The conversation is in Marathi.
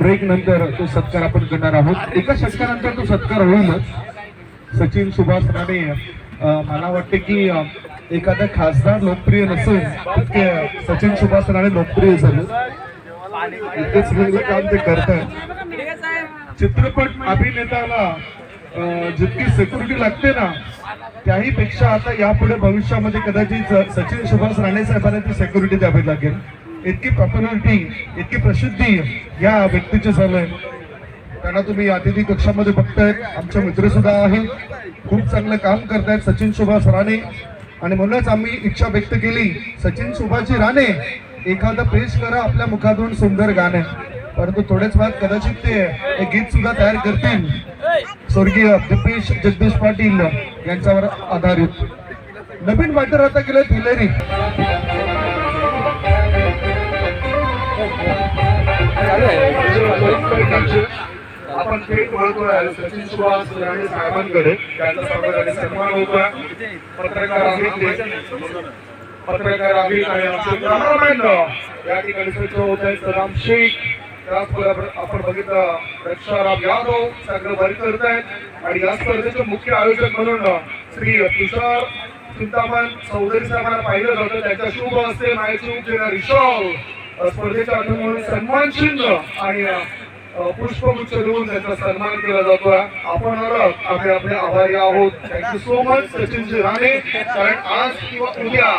ब्रेक नंतर तो सत्कार आपण करणार आहोत. एका षटकानंतर तो सत्कार होईलच. सचिन सुभाष राणे मला वाटते की एखादा खासदार लोकप्रिय नसेल सचिन सुभाष राणे लोकप्रिय झाले. इतकेच वेगळे काम ते करतात चित्रपट अभिनेत्याला जितकी सिक्युरिटी लागते ना त्याही पेक्षा आता यापुढे भविष्यामध्ये कदाचित सचिन सुभाष राणे साहेबांना ती सिक्युरिटी द्यावी लागेल. इतकी पॉप्युलरिटी इतकी प्रसिद्धी या व्यक्तीची झालंय त्यांना तुम्ही अतिथी कक्षामध्ये बघतायत. आमचे मित्र सुद्धा आहेत. खूप चांगलं काम करतायत सचिन सुभाष राणे. आणि म्हणूनच आम्ही इच्छा व्यक्त केली सचिन सुभाषजी राणे एखादं पेश करा आपल्या मुखातून सुंदर गाणं. परंतु थोड्याच वेळात कदाचित ते एक गीत सुद्धा तयार करतील. स्वर्गीय दिपेश जगदीश पाटील यांच्यावर आधारित. नवीन वाटर आता केलं फिलेरी आपण थेट बोलतोय सचिन सुभाष राणे साहेबांकडे त्यांचा साहेबांकडे सन्मान होता. पत्रकार आहेत पत्रकार आहेत आणि आमचे कॅमेरामॅन या ठिकाणी सज्ज होत आहेत सलाम शेख. त्याचबरोबर आपण बघितलं रक्षाराम यादव सगळं बरी करत आहेत. आणि या स्पर्धेचे मुख्य आयोजक म्हणून श्री तुषार चिंतामण चौधरी साहेबांना पाहिलं जातं. त्यांच्या शुभ हस्ते मायाची उठलेला रिशॉल स्पर्धेच्या आठवण म्हणून सन्मान चिन्ह आणि पुष्पगुच्छ देऊन त्यांचा सन्मान केला जातोय. आपण आम्ही आपले आभारी आहोत. Thank you so much Sachin ji Rane. कारण आज किंवा उद्या